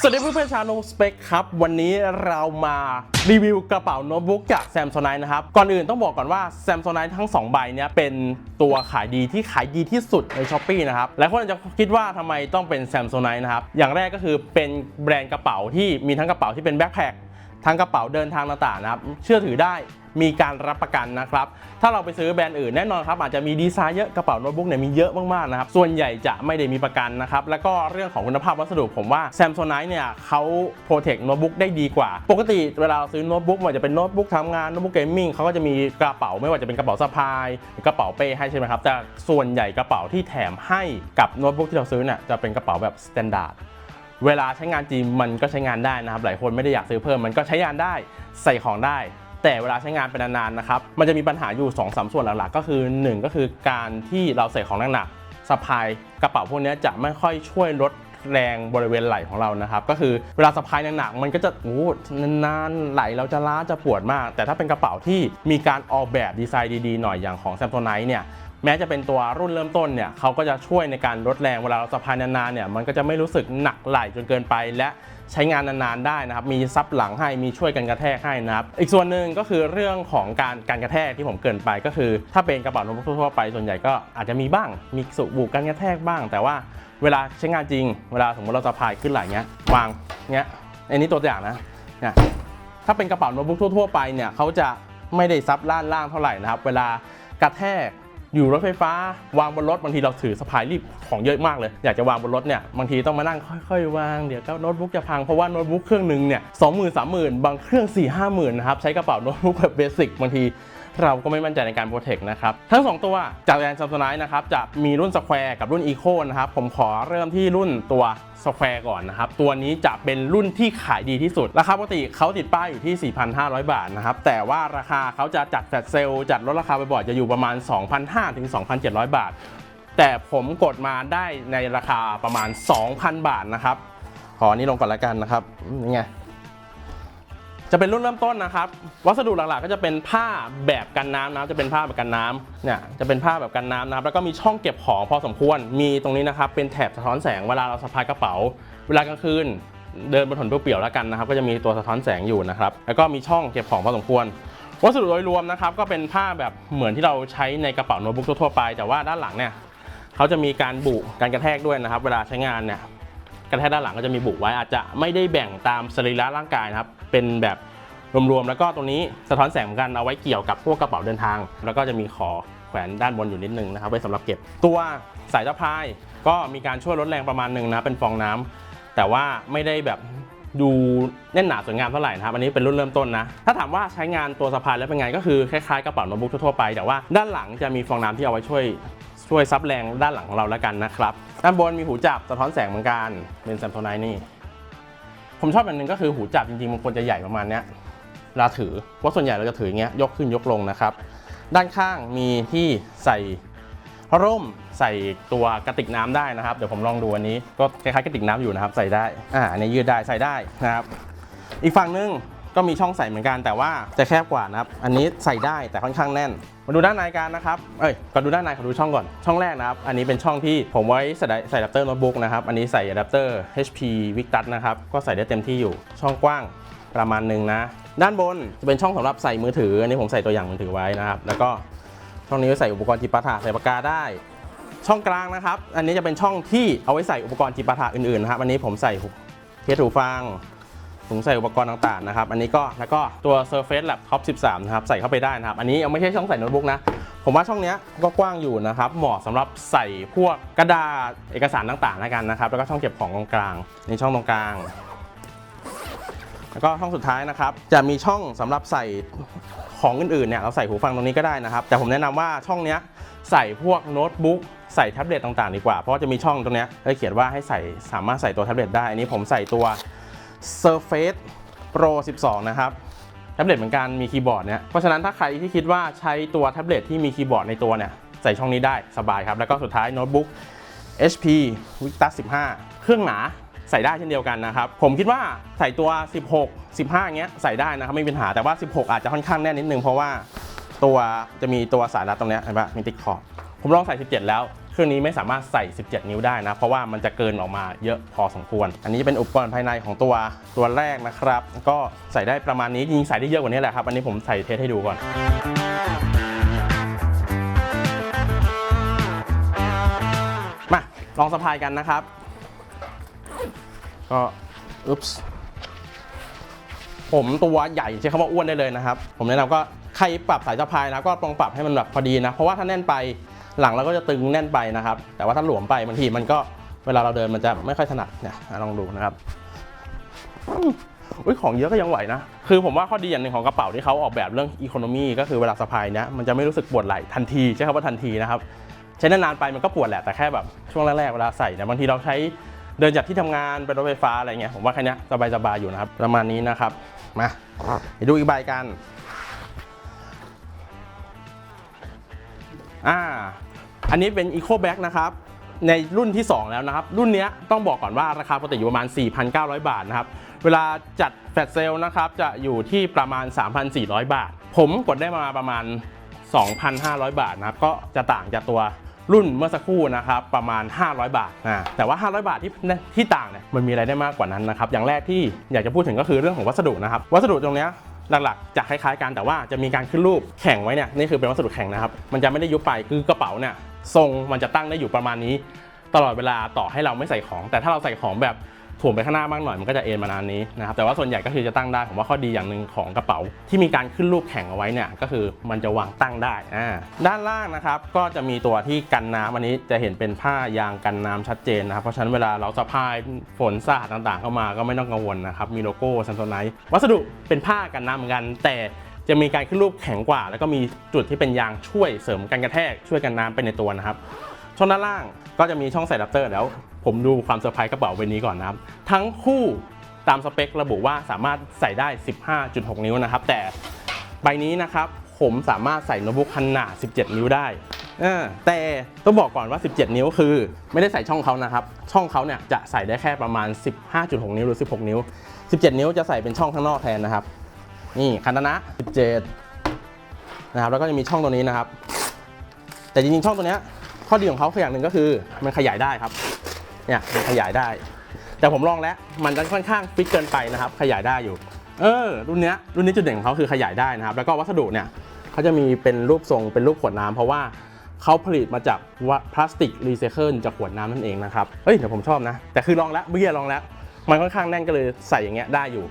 สวัสดีเพื่อนๆชาวโนสเปคครับ วันนี้เรามารีวิวกระเป๋าโน้ตบุ๊กจาก Samsonite นะครับ ก่อนอื่นต้องบอกก่อนว่า Samsonite ทั้ง 2 ใบเนี้ยเป็นตัวขายดีที่ขายดีที่สุดใน s h อ p e e นะครับหลายคนอาจจะคิดว่าทำไมต้องเป็น Samsonite นะครับ อย่างแรกก็คือเป็นแบรนด์กระเป๋าที่มีทั้งกระเป๋าที่เป็นแบ็คแพคทั้งกระเป๋าเดินทางต่างๆนะครับ เชื่อถือได้ มีการรับประกันนะครับ ถ้าเราไปซื้อแบรนด์อื่นแน่นอนครับอาจจะมีดีไซน์เยอะกระเป๋าโน้ตบุ๊กเนี่ยมีเยอะมากๆนะครับส่วนใหญ่จะไม่ได้มีประกันนะครับแล้วก็เรื่องของคุณภาพวัสดุผมว่า Samsonite เนี่ยเขาโปรเทคโน้ตบุ๊กได้ดีกว่า ปกติเวลาเราซื้อโน้ตบุ๊กไมันจะเป็นโน้ตบุ๊กทำงานโน้ตบุ๊กเกมมิ่งเขาก็จะมีกระเป๋าไม่ว่าจะเป็นกระเป๋าสะพายหรือกระเป๋าเป้ให้ใช่ไหมครับแต่ส่วนใหญ่กระเป๋าที่แถมให้กับโน้ตบุ๊กที่เราซื้อเนี่ยจะเป็นกระเป๋าแบบสแตนดาร์ดเวลาใช้งานจริงมันก็ใช้งานได้นะครับ หลายคนไม่ได้อยากซื้อเพิ่มมันก็ใช้งานได้ใส่ของได้ แต่เวลาใช้งานเป็นนานๆนะครับ มันจะมีปัญหาอยู่2อสส่วนหลักๆ ก็คือ 1 ก็คือการที่เราใส่ของหนักๆสะพายกระเป๋าพวกนี้จะไม่ค่อยช่วยลดแรงบริเวณไหล่ของเรานะครับ ก็คือเวลาสะพายหนักๆมันก็จะโอ้นานๆไหลเราจะล้าจะปวดมาก แต่ถ้าเป็นกระเป๋าที่มีการออกแบบดีไซน์ดีๆหน่อยอย่างของ Samsonite เนี่ยแม้จะเป็นตัวรุ่นเริ่มต้นเนี่ยเขาก็จะช่วยในการลดแรงเวลาเราสะพายนานๆเนี่ยมันก็จะไม่รู้สึกหนักไหล่จนเกินไปและ ใช้งานนานๆได้นะครับ มีซับหลังให้มีช่วยกันกระแทกให้นะครับ อีกส่วนหนึ่งก็คือเรื่องของการการกระแทกที่ผมเกินไปก็คือ ถ้าเป็นกระเป๋าโน้ตบุ๊กทั่วๆไปส่วนใหญ่ก็อาจจะมีบ้าง มีสุบุกการกระแทกบ้าง แต่ว่าเวลาใช้งานจริง เวลาสมมติเราสะพายขึ้นไหล่เงี้ยวางเงี้ยอันนี้ตัวอย่างนะเนี่ยถ้าเป็นกระเป๋าโน้ตบุ๊กทั่วๆไปเนี่ยเขาจะไม่ได้ซับล่านล่างเท่าไหร่นะครับ เวลากระแทก อยู่รถไฟฟ้าวางบนรถบางทีเราถือสะพายรีบของเยอะมากเลย อยากจะวางบนรถเนี่ยบางทีต้องมานั่งค่อยๆวางเดี๋ยวก็โน้ตบุ๊กจะพังเพราะว่าโน้ตบุ๊กเครื่องหนึ่งเนี่ยสองหมื่นสามหมื่นบางเครื่อง4ี่ห้าหมื่นนะครับใช้กระเป๋าโน้ตบุ๊กแบบเบสิกบางที เราก็ไม่มั่นใจในการโปรเทคนะครับ ทั้ง 2 ตัวจากแบรนด์ซัมซุงนะครับจะมีรุ่นสแควร์กับรุ่นอีโคนะครับ ผมขอเริ่มที่รุ่นตัวสแควร์ก่อนนะครับ ตัวนี้จะเป็นรุ่นที่ขายดีที่สุด ราคาปกติเขาติดป้ายอยู่ที่ 4,500 บาทนะครับ แต่ว่าราคาเขาจะจัดแฟลชเซลจัดลดราคาบ่อยๆจะอยู่ประมาณ 2,500ถึง2,700 บาท แต่ผมกดมาได้ในราคาประมาณ 2,000 บาทนะครับขออนนี้ลงก่อนละกันนะครับนี่ไง จะเป็นรุ่นเริ่มต้นนะครับ วัสดุหลักๆ ก็จะเป็นผ้าแบบกันน้ำนะจะเป็นผ้าแบบกันน้ำเนี่ยจะเป็นผ้าแบบกันน้ำนะครับแล้วก็มีช่องเก็บของพอสมควร มีตรงนี้นะครับเป็นแถบสะท้อนแสงเวลาเราสะพายกระเป๋า เวลากลางคืนเดินบนถนนเปลี่ยวๆแล้วกันนะครับ ก็จะมีตัวสะท้อนแสงอยู่นะครับ แล้วก็มีช่องเก็บของพอสมควร วัสดุโดยรวมนะครับ ก็เป็นผ้าแบบเหมือนที่เราใช้ในกระเป๋าโน้ตบุ๊กทั่วไป แต่ว่าด้านหลังเนี่ยเขาจะมีการบุการกระแทกด้วยนะครับ เวลาใช้งานเนี่ย กระแทกด้านหลังก็จะมีบุไว้อาจจะไม่ได้แบ่งตามสรีระร่างกายนะครับเป็นแบบรวมๆแล้วก็ตรงนี้สะท้อนแสงเหมือนกันเอาไว้เกี่ยวกับพวกกระเป๋าเดินทาง แล้วก็จะมีขอแขวนด้านบนอยู่นิดนึงนะครับไว้สำหรับเก็บตัวสายสะพาย ก็มีการช่วยลดแรงประมาณหนึ่งนะเป็นฟองน้ำแต่ว่าไม่ได้แบบดูแน่นหนาสวยงามเท่าไหร่นะครับอันนี้เป็นรุ่นเริ่มต้นนะ ถ้าถามว่าใช้งานตัวสะพายแล้วเป็นไงก็คือคล้ายๆกระเป๋าโน้ตบุ๊กทั่วไป แต่ว่าด้านหลังจะมีฟองน้ำที่เอาไว้ช่วย ช่วยซับแรงด้านหลังของเราแล้วกันนะครับ ด้านบนมีหูจับสะท้อนแสงเหมือนกันเป็นแซมโซไนนี่ ผมชอบอันหนึ่งก็คือหูจับจริงๆมันควรจะใหญ่ประมาณเนี้ยเวลาถือเพราะส่วนใหญ่เราจะถืออย่างเงี้ยยกขึ้นยกลงนะครับ ด้านข้างมีที่ใส่ร่มใส่ตัวกระติกน้ำได้นะครับ เดี๋ยวผมลองดูอันนี้ก็คล้ายๆกระติกน้ำอยู่นะครับ ใส่ได้อ่าอันนี้ยืดได้ใส่ได้นะครับ อีกฝั่งหนึง ก็มีช่องใส่เหมือนกันแต่ว่าจะแคบกว่านะครับ อันนี้ใส่ได้แต่ค่อนข้างแน่น มาดูด้านในกันนะครับ เอ้ยก่อนดูด้านในขอดูช่องก่อน ช่องแรกนะครับ อันนี้เป็นช่องที่ผมไว้ใส่ใส่อะแดปเตอร์โน้ตบุ๊กนะครับ อันนี้ใส่อะแดปเตอร์ HP Victus นะครับ ก็ใส่ได้เต็มที่อยู่ ช่องกว้างประมาณหนึ่งนะ ด้านบนจะเป็นช่องสำหรับใส่มือถือ อันนี้ผมใส่ตัวอย่างมือถือไว้นะครับ แล้วก็ช่องนี้ไว้ใส่อุปกรณ์จิปาถะใส่ปากกาได้ช่องกลางนะครับ อันนี้จะเป็นช่องที่เอาไว้ใส่อุปกรณ์จิปาถะอื่นๆนะครับ อันนี้ผมใส่เคสหูฟัง ถุงใส่อุปกรณ์ต่างๆนะครับ อันนี้ก็แล้วก็ตัว Surface Lab Top 13 นะครับ ใส่เข้าไปได้นะครับ อันนี้ยังไม่ใช่ช่องใส่โน้ตบุ๊กนะ ผมว่าช่องนี้ก็กว้างอยู่นะครับ เหมาะสำหรับใส่พวกกระดาษเอกสารต่างๆแล้วกันนะครับ แล้วก็ช่องเก็บของตรงกลางนี่ช่องตรงกลาง แล้วก็ช่องสุดท้ายนะครับ จะมีช่องสำหรับใส่ของอื่นๆเนี่ยเราใส่หูฟังตรงนี้ก็ได้นะครับ แต่ผมแนะนำว่าช่องนี้ใส่พวกโน้ตบุ๊กใส่แท็บเล็ตต่างๆ ดีกว่า เพราะจะมีช่องตรงนี้ยได้เขียนว่าให้ใส่สามารถใส่ตัวแท็บเล็ตได้ อันนี้ผมใส่ตัว Surface Pro 12 นะครับแท็บเล็ตเหมือนกันมีคีย์บอร์ดเนี่ยเพราะฉะนั้นถ้าใครที่คิดว่าใช้ตัวแท็บเล็ตที่มีคีย์บอร์ดในตัวเนี่ยใส่ช่องนี้ได้สบายครับ แล้วก็สุดท้ายโน้ตบุ๊ก HP Victus 15 เครื่องหนาใส่ได้เช่นเดียวกันนะครับ ผมคิดว่าใส่ตัว 16 15เงี้ยใส่ได้นะครับไม่มีปัญหาแต่ว่า 16 อาจจะค่อนข้างแน่นนิดนึงเพราะว่าตัวจะมีตัวสายรัดตรงเนี้ยเห็นปะมีติ๊กขอบผมลองใส่ 17 แล้ว เครื่องนี้ไม่สามารถใส่ 17 นิ้วได้นะ เพราะว่ามันจะเกินออกมาเยอะพอสมควร อันนี้เป็นอุปกรณ์ภายในของตัวตัวแรกนะครับ ก็ใส่ได้ประมาณนี้จริงใส่ได้เยอะกว่านี้แหละครับ อันนี้ผมใส่เทสให้ดูก่อนมาลองสะพายกันนะครับ ก็อุ๊ปส์ผมตัวใหญ่ใช้คำว่าอ้วนได้เลยนะครับ ผมแนะนำก็ใครปรับสายสะพายนะก็ลองปรับให้มันแบบพอดีนะ เพราะว่าถ้าแน่นไป หลังเราก็จะตึงแน่นไปนะครับ แต่ว่าถ้าหลวมไปบางทีมันก็เวลาเราเดินมันจะไม่ค่อยถนัดเนี่ยลองดูนะครับอุ้ยของเยอะก็ยังไหวนะ คือผมว่าข้อดีอย่างหนึ่งของกระเป๋าที่เขาออกแบบเรื่องอีโคโนมีก็คือเวลาสะพายเนี้ยมันจะไม่รู้สึกปวดไหล่ทันทีใช้คำว่าทันทีนะครับ ใช้นานๆไปมันก็ปวดแหละแต่แค่แบบช่วงแรกๆเวลาใส่เนี่ยบางทีเราใช้เดินจากที่ทำงานไปรถไฟฟ้าอะไรเงี้ยผมว่าแค่นี้ยสบายๆอยู่นะครับ ประมาณนี้นะครับมาไปดูอีกใบกัน อ่า อันนี้เป็น Eco Bag นะครับในรุ่นที่ 2 แล้วนะครับ รุ่นเนี้ยต้องบอกก่อนว่าราคาปกติอยู่ประมาณ 4,900 บาทนะครับ เวลาจัดแฟลชเซลนะครับจะอยู่ที่ประมาณ 3,400 บาท ผมกดได้มาประมาณ 2,500 บาทนะครับ ก็จะต่างจากตัวรุ่นเมื่อสักครู่นะครับประมาณ 500 บาทนะแต่ว่า 500 บาทที่ที่ต่างเนี่ยมันมีอะไรได้มากกว่านั้นนะครับอย่างแรกที่อยากจะพูดถึงก็คือเรื่องของวัสดุนะครับ วัสดุตรงเนี้ยหลักๆจะคล้ายๆกันแต่ว่าจะมีการขึ้นรูปแข่งไว้เนี่ยนี่คือเป็นวัสดุแข่งนะครับ มันจะไม่ได้ยุบไปคือกระเป๋าเนี่ย ทรงมันจะตั้งได้อยู่ประมาณนี้ ตลอดเวลาต่อให้เราไม่ใส่ของ แต่ถ้าเราใส่ของแบบถ่วงไปข้างหน้ามากหน่อยมันก็จะเอ็นมานานนี้นะครับแต่ว่าส่วนใหญ่ก็คือจะตั้งได้ผมว่าข้อดีอย่างหนึ่งของกระเป๋า ที่มีการขึ้นรูปแข่งเอาไว้เนี่ยก็คือมันจะวางตั้งได้อ่าด้านล่างนะครับก็จะมีตัวที่กันน้ำอันนี้จะเห็นเป็นผ้ายางกันน้ำชัดเจนนะครับเพราะฉะนั้นเวลาเราสะพายฝนสาดต่างๆ เข้ามาก็ไม่ต้องกังวลนะครับมีโลโก้ซันโซไนท์วัสดุเป็นผ้ากันน้ำเหมือนกันแต่ จะมีการขึ้นรูปแข็งกว่า แล้วก็มีจุดที่เป็นยางช่วยเสริมกันกระแทกช่วยกันน้ำไปในตัวนะครับ ช่องด้านล่างก็จะมีช่องใส่แรปเตอร์แล้ว ผมดูความเซอร์ไพรส์กระเป๋าใบนี้ก่อนนะครับ ทั้งคู่ตามสเปคระบุว่าสามารถใส่ได้ 15.6 นิ้วนะครับ แต่ใบนี้นะครับผมสามารถใส่โน้ตบุ๊กขนาด 17 นิ้วได้ แต่ต้องบอกก่อนว่า 17 นิ้วคือ ไม่ได้ใส่ช่องเขานะครับ ช่องเขาเนี่ยจะใส่ได้แค่ประมาณ 15.6 นิ้วหรือ 16 นิ้ว 17 นิ้วจะใส่เป็นช่องข้างนอกแทนนะครับ นี่คันตนะ 17 นะครับ แล้วก็จะมีช่องตัวนี้นะครับ แต่จริงๆ ช่องตัวนี้ข้อดีของเขาคืออย่างหนึ่งก็คือมันขยายได้ครับ เนี่ยมันขยายได้ แต่ผมลองแล้วมันจะค่อนข้างฟิกเกินไปนะครับ ขยายได้อยู่ เออ รุ่นเนี้ยรุ่นนี้จุดเด่นของเขาคือขยายได้นะครับ แล้วก็วัสดุเนี่ยเขาจะมีเป็นรูปทรงเป็นรูปขวดน้ำเพราะว่าเขาผลิตมาจากว่าพลาสติกรีไซเคิลจากขวดน้ำนั่นเองนะครับเฮ้ยเดี๋ยวผมชอบนะ แต่คือลองแล้วเมื่อกี้ยลองแล้ว มันค่อนข้างแน่นก็เลยใส่อย่างเงี้ยได้อยู่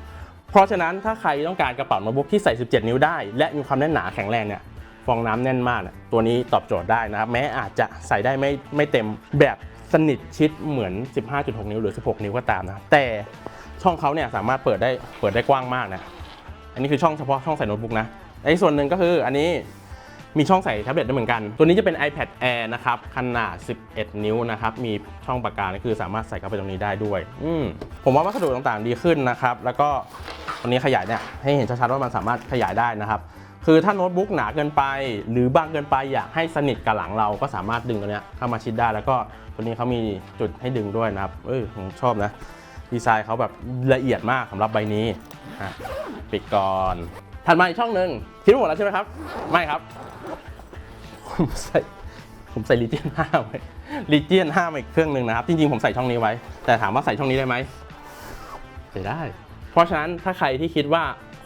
เพราะฉะนั้นถ้าใครต้องการกระเป๋าโน้ตบุ๊กที่ใส่ 17 นิ้วได้ และมีความแน่นหนาแข็งแรงเนี่ยฟองน้ำแน่นมากเนี่ยตัวนี้ตอบโจทย์ได้นะครับแม้อาจจะใส่ได้ไม่ไม่เต็มแบบสนิทชิดเหมือน 15.6 นิ้วหรือ 16 นิ้วก็ตามนะแต่ช่องเขาเนี่ยสามารถเปิดได้เปิดได้กว้างมากนะอันนี้คือช่องเฉพาะช่องใส่โน้ตบุ๊กนะไอ้ส่วนหนึ่งก็คืออันนี้ มีช่องใส่แท็บเล็ตได้เหมือนกัน ตัวนี้จะเป็น iPad Air นะครับ ขนาด 11 นิ้วนะครับ มีช่องปากกานี่คือสามารถใส่เข้าไปตรงนี้ได้ด้วย อืมผมว่าวัสดุต่างๆดีขึ้นนะครับ แล้วก็ตัวนี้ขยายเนี่ยให้เห็นชัดๆว่ามันสามารถขยายได้นะครับคือถ้าโน้ตบุ๊กหนาเกินไป หรือบางเกินไปอยากให้สนิทกับหลังเราก็สามารถดึงตัวนี้เข้ามาชิดได้ แล้วก็ตัวนี้เขามีจุดให้ดึงด้วยนะครับ เอ้ยผมชอบนะดีไซน์เขาแบบละเอียดมากสำหรับใบนี้ปิดก่อนถัดมาอีกช่องหนึ่งคิดว่าหมดแล้วใช่ไหมครับ ไม่ครับ ผมใส่ผมใส่ลีเจียน5ไว้ลีเจียน5มาอีกเครื่องหนึ่งนะครับ จริงๆ ผมใส่ช่องนี้ไว้ แต่ถามว่าใส่ช่องนี้ได้ไหมใส่ได้ เพราะฉะนั้นถ้าใครที่คิดว่า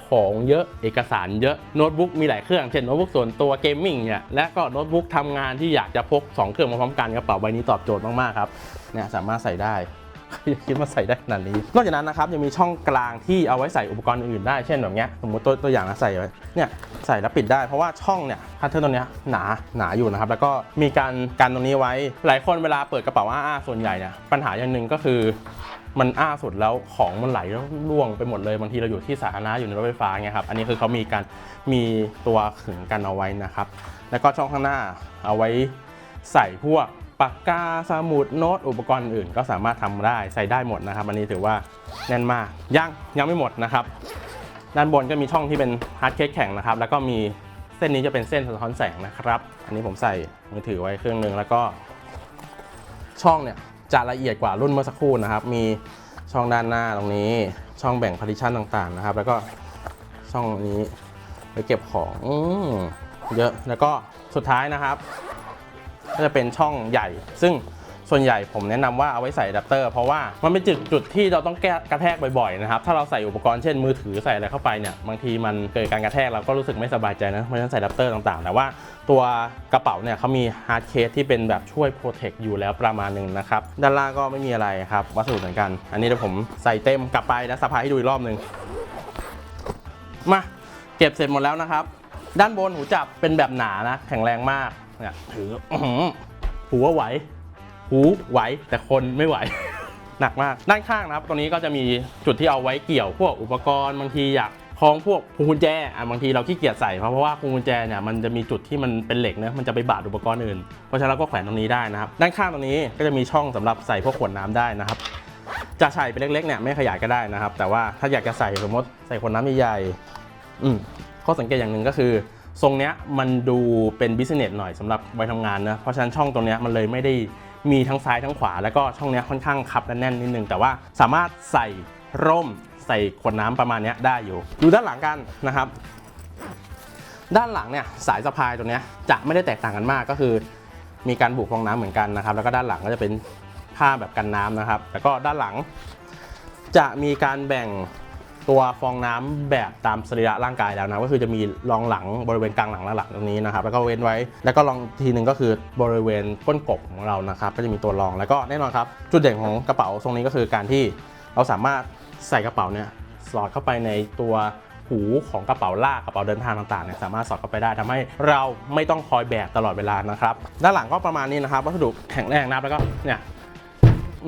ของเยอะเอกสารเยอะโน้ตบุ๊กมีหลายเครื่อง เช่นโน้ตบุ๊กส่วนตัวเกมมิ่งเนี่ยและก็โน้ตบุ๊กทำงานที่อยากจะพก 2 เครื่องมาพร้อมกันกระเป๋าใบนี้ตอบโจทย์มากๆครับเนี่ยสามารถใส่ได้ คิดว่าใส่ได้ขนาดนี้ นอกจากนั้นนะครับยังมีช่องกลางที่เอาไว้ใส่อุปกรณ์อื่นๆได้ เช่นแบบเนี้ยสมมติตัวตัวอย่างนะใส่ไว้เนี่ยใส่แล้วปิดได้เพราะว่าช่องเนี่ยพาร์ทเทอร์นตัวเนี้ยหนาหนาอยู่นะครับแล้วก็มีการกันตรงนี้ไว้ หลายคนเวลาเปิดกระเป๋าอ้าๆส่วนใหญ่เนี่ยปัญหาอย่างหนึ่งก็คือมันอ้าสุดแล้วของมันไหลแล้วร่วงไปหมดเลยบางทีเราอยู่ที่สาธารณะอยู่ในรถไฟฟ้าเงี้ยครับอันนี้คือเขามีการมีตัวขึงกันเอาไว้นะครับ แล้วก็ช่องข้างหน้าเอาไว้ใส่พวก ปากกาสมุดโน้ตอุปกรณ์อื่น ก็สามารถทำได้ใส่ได้หมดนะครับ อันนี้ถือว่าแน่นมากยังยังไม่หมดนะครับ ด้านบนก็มีช่องที่เป็นฮาร์ดเคสแข็งนะครับ แล้วก็มีเส้นนี้จะเป็นเส้นสะท้อนแสงนะครับ อันนี้ผมใส่มือถือไว้เครื่องหนึ่งแล้วก็ ช่องเนี่ยจะละเอียดกว่ารุ่นเมื่อสักครู่นะครับ มีช่องด้านหน้าตรงนี้ช่องแบ่งพาร์ติชันต่างๆนะครับ แล้วก็ช่องนี้ไว้เก็บของอเยอะแล้วก็สุดท้ายนะครับ ก็จะเป็นช่องใหญ่ ซึ่งส่วนใหญ่ผมแนะนำว่าเอาไว้ใส่อะแดปเตอร์เพราะว่ามันเป็นจุดจุดที่เราต้องแก้กระแทกบ่อยๆนะครับถ้าเราใส่อุปกรณ์เช่นมือถือใส่อะไรเข้าไปเนี่ยบางทีมันเกิดการกระแทกเราก็รู้สึกไม่สบายใจนะเพราะฉะนั้นใส่อะแดปเตอร์ต่างๆ แต่ว่าตัวกระเป๋าเนี่ยเขามีฮาร์ดเคสที่เป็นแบบช่วยโปรเทคอยู่แล้วประมาณหนึ่งนะครับด้านล่างก็ไม่มีอะไรครับวัสดุเหมือนกัน อันนี้เดี๋ยวผมใส่เต็มกลับไปแล้วสะพายให้ดูอีกรอบหนึ่งมาเก็บเสร็จหมดแล้วนะครับ ด้านบนหูจับเป็นแบบหนานะแข็งแรงมาก เนี่ยถือหือหูว่าไหว หูไหวแต่คนไม่ไหว หนักมากด้านข้างนะครับตรงนี้ก็จะมีจุดที่เอาไว้เกี่ยวพวกอุปกรณ์บางทีอยากคล้องพวกพวงกุญแจอะบางทีเราขี้เกียจใส่เพราะเพราะว่าพวงกุญแจเนี่ยมันจะมีจุดที่มันเป็นเหล็กนะมันจะไปบาดอุปกรณ์อื่น เพราะฉะนั้นเราก็แขวนตรงนี้ได้นะครับ ด้านข้างตรงนี้ก็จะมีช่องสำหรับใส่พวกขวดน้ำได้นะครับ จะใส่เป็นเล็กๆเนี่ยไม่ขยายก็ได้นะครับ แต่ว่าถ้าอยากจะใส่สมมติใส่ขวดน้ำใหญ่ๆอืมข้อสังเกตอย่างหนึ่งก็คือ ทรงเนี้ยมันดูเป็นบิสเนสหน่อยสำหรับไว้ทำงานนะเพราะฉะนั้นช่องตรงเนี้ยมันเลยไม่ได้มีทั้งซ้ายทั้งขวา แล้วก็ช่องเนี้ยค่อนข้างคับและแน่นนิดนึงแต่ว่าสามารถใส่ร่มใส่ขวดน้ำประมาณเนี้ยได้อยู่ ดูด้านหลังกันนะครับ ด้านหลังเนี่ยสายสะพายตัวเนี้ยจะไม่ได้แตกต่างกันมากก็คือ มีการบุกฟองน้ำเหมือนกันนะครับ แล้วก็ด้านหลังก็จะเป็นผ้าแบบกันน้ำนะครับ แล้วก็ด้านหลังจะมีการแบ่ง ตัวฟองน้ำแบบตามสรีระร่างกายแล้วนะก็คือจะมีรองหลังบริเวณกลางหลังและหลังตรงนี้นะครับแล้วก็เว้นไว้ แล้วก็รองทีหนึ่งก็คือบริเวณก้นกบของเรานะครับก็จะมีตัวรองแล้วก็แน่นอนครับ จุดเด่นของกระเป๋าทรงนี้ก็คือการที่เราสามารถใส่กระเป๋าเนี่ยสอดเข้าไปในตัวหูของกระเป๋าลากกระเป๋าเดินทางต่างๆเนี่ยสามารถสอดเข้าไปได้ทำให้เราไม่ต้องคอยแบกตลอดเวลานะครับด้านหลังก็ประมาณนี้นะครับวัสดุแข็งแรงนะแล้วก็เนี่ย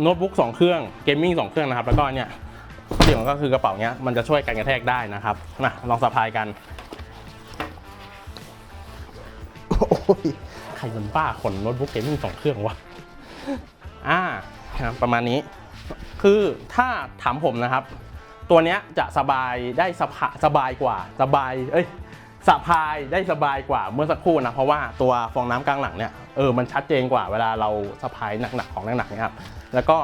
โน้ตบุ๊ก2เครื่องเกมมิ่ง2เครื่องนะครับแล้วก็เนี่ย ข้อดีของมันก็คือกระเป๋าเนี้ยมันจะช่วยกันกระแทกได้นะครับมาลองสะพายกันโอ้ยใครมันบ้าขนโน้ตบุ๊กเกมมิ่ง2เครื่องวะอ่าครับประมาณนี้ คือถ้าถามผมนะครับ ตัวเนี้ยจะสบายได้สะพาสบายกว่า สบาย เอ้ยสะพายได้สบายกว่าเมื่อสักครู่นะ เพราะว่าตัวฟองน้ำกลางหลังเนี่ยเออมันชัดเจนกว่าเวลาเราสะพายหนักๆของหนักๆเนี่ยครับแล้วก็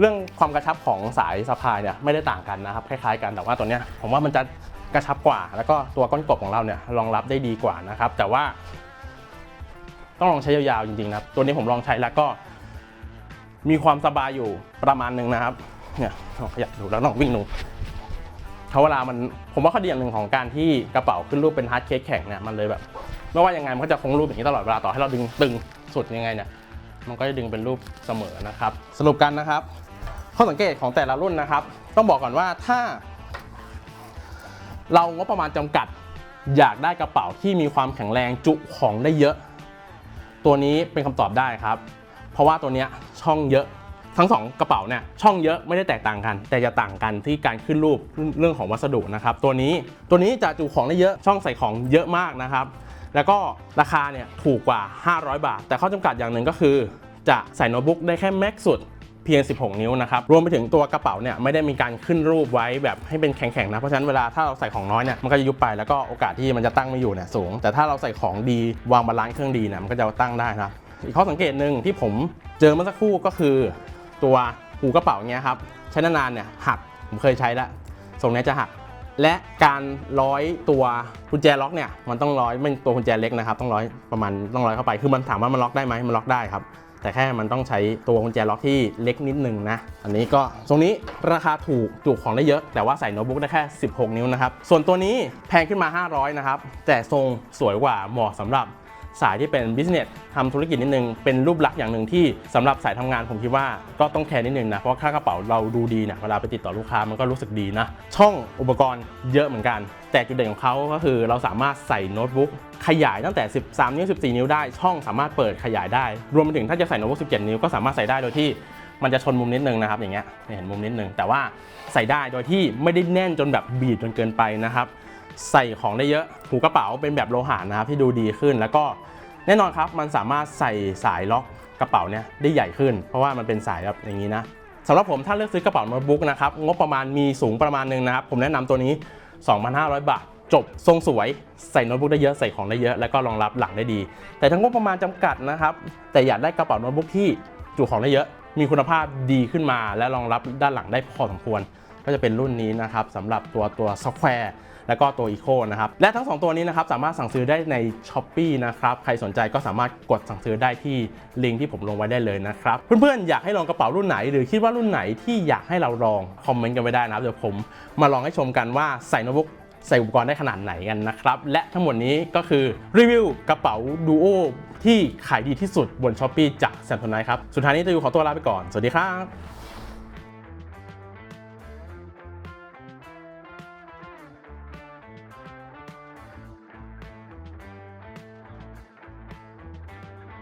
เรื่องความกระชับของสายสะพายเนี่ยไม่ได้ต่างกันนะครับคล้ายๆกันแต่ว่าตัวเนี้ยผมว่ามันจะกระชับกว่า แล้วก็ตัวก้นกบของเราเนี่ยรองรับได้ดีกว่านะครับ แต่ว่า ต้องลองใช้ยาวๆจริงๆนะครับตัวนี้ผมลองใช้แล้วก็ มีความสบายอยู่ประมาณหนึ่งนะครับเนี่ยขยับดูแล้วลองวิ่งดูเพราเวลามันผมว่าข้อดีอย่างหนึ่งของการที่กระเป๋าขึ้นรูปเป็นฮาร์ดเคสแข็งเนี่ยมันเลยแบบไม่ว่ายังไงมันก็จะคงรูปอย่างนี้ตลอดเวลาต่อให้เราดึงตึงสุดยังไงเนี่ยมันก็จะดึงเป็นรูปเสมอนะครับ สรุปกันนะครับ ข้อสังเกตของแต่ละรุ่นนะครับ ต้องบอกก่อนว่าถ้า เรางบประมาณจำกัด อยากได้กระเป๋าที่มีความแข็งแรงจุของได้เยอะ ตัวนี้เป็นคำตอบได้ครับ เพราะว่าตัวนี้ช่องเยอะทั้งสองกระเป๋าเนี่ยช่องเยอะไม่ได้แตกต่างกัน แต่จะต่างกันที่การขึ้นรูปเรื่องของวัสดุนะครับ ตัวนี้ตัวนี้จะจุของได้เยอะช่องใส่ของเยอะมากนะครับ แล้วก็ราคาเนี่ยถูกกว่า 500 บาท แต่ข้อจำกัดอย่างหนึ่งก็คือ จะใส่โน้ตบุ๊กได้แค่แม็กสุด พียง 16 นิ้วนะครับ รวมไปถึงตัวกระเป๋าเนี่ยไม่ได้มีการขึ้นรูปไว้แบบให้เป็นแข็งๆนะ เพราะฉะนั้นเวลาถ้าเราใส่ของน้อยเนี่ยมันก็จะยุบไปแล้วก็โอกาสที่มันจะตั้งไม่อยู่เนี่ยสูง แต่ถ้าเราใส่ของดีวางบาลานซ์เครื่องดีเนี่ยมันก็จะตั้งได้นะครับอีกข้อสังเกตหนึ่งที่ผมเจอเมื่อสักครู่ก็คือ ตัวหูกระเป๋าเนี้ยครับใช้นานๆเนี่ยหักผมเคยใช้แล้วทรงนี้จะหักและการร้อยตัวกุญแจล็อกเนี่ยมันต้องร้อยไม่ตัวกุญแจเล็กนะครับ ต้องร้อยประมาณต้องร้อยเข้าไปคือมันถามว่ามันล็อกได้ไหมมันล็อกได้ครับ แต่แค่มันต้องใช้ตัวกุญแจล็อกที่เล็กนิดนึงนะ อันนี้ก็ตรงนี้ราคาถูกจุของได้เยอะ แต่ว่าใส่โน้ตบุ๊กได้แค่ 16 นิ้วนะครับ ส่วนตัวนี้แพงขึ้นมา 500 นะครับ แต่ทรงสวยกว่าเหมาะสำหรับ สายที่เป็นบิสเนสทำธุรกิจนิดนึง เป็นรูปลักษณ์อย่างหนึ่งที่สำหรับสายทำงานผมคิดว่าก็ต้องแคร์นิดนึงนะ เพราะค่ากระเป๋าเราดูดีเนี่ยเวลาไปติดต่อลูกค้ามันก็รู้สึกดีนะ ช่องอุปกรณ์เยอะเหมือนกัน แต่จุดเด่นของเขาก็คือเราสามารถใส่โน้ตบุ๊กขยายตั้งแต่ 13 นิ้ว 14 นิ้วได้ ช่องสามารถเปิดขยายได้ รวมไปถึงถ้าจะใส่โน้ตบุ๊ก 17 นิ้วก็สามารถใส่ได้โดยที่มันจะชนมุมนิดนึงนะครับอย่างเงี้ยเห็นมุมนิดนึงแต่ว่าใส่ได้โดยที่ไม่ได้แน่นจนแบบบีบจนเกินไปนะครับ ใส่ของได้เยอะ หูกระเป๋าเป็นแบบโลหะนะครับที่ดูดีขึ้น แล้วก็แน่นอนครับมันสามารถใส่สายล็อกกระเป๋าเนี่ยได้ใหญ่ขึ้น เพราะว่ามันเป็นสายแบบอย่างนี้นะสำหรับผมถ้าเลือกซื้อกระเป๋าโน้ตบุ๊กนะครับงบประมาณมีสูงประมาณหนึงนะครับผมแนะนำตัวนี้ 2,500 บาท จบทรงสวย ใส่โน้ตบุ๊กได้เยอะใส่ของได้เยอะ แล้วก็รองรับหลังได้ดี แต่ทั้งงบประมาณจำกัดนะครับแต่อยากได้กระเป๋าโน้ตบุ๊กที่จุของได้เยอะ มีคุณภาพดีขึ้นมา และรองรับด้านหลังได้พอสมควร ก็จะเป็นรุ่นนี้นะครับสำหรับตัวตัว Square หแแล้วก็ตัว Eco นะครับและทั้ง 2 ตัวนี้นะครับสามารถสั่งซื้อได้ใน s h อ p e e นะครับใครสนใจก็สามารถกดสั่งซื้อได้ที่ลิงก์ที่ผมลงไว้ได้เลยนะครับเพื่อนๆอยากให้ลองกระเป๋ารุ่นไหน หรือคิดว่ารุ่นไหนที่อยากให้เราลองคอมเมนต์กันไว้ได้นะครับเดี๋ยวผมมาลองให้ชมกันว่าใส่โน้ตบุ๊กใส่อุปกรณ์ได้ขนาดไหนกันนะครับ และทั้งหมดนี้ก็คือรีวิวกระเป๋าดูโอที่ขายดีที่สุดบน s h อ p e e จาก Samsonite ครับ สุดท้ายนี้จะอยู่ขอตัวลาไปก่อน สวัสดีครับ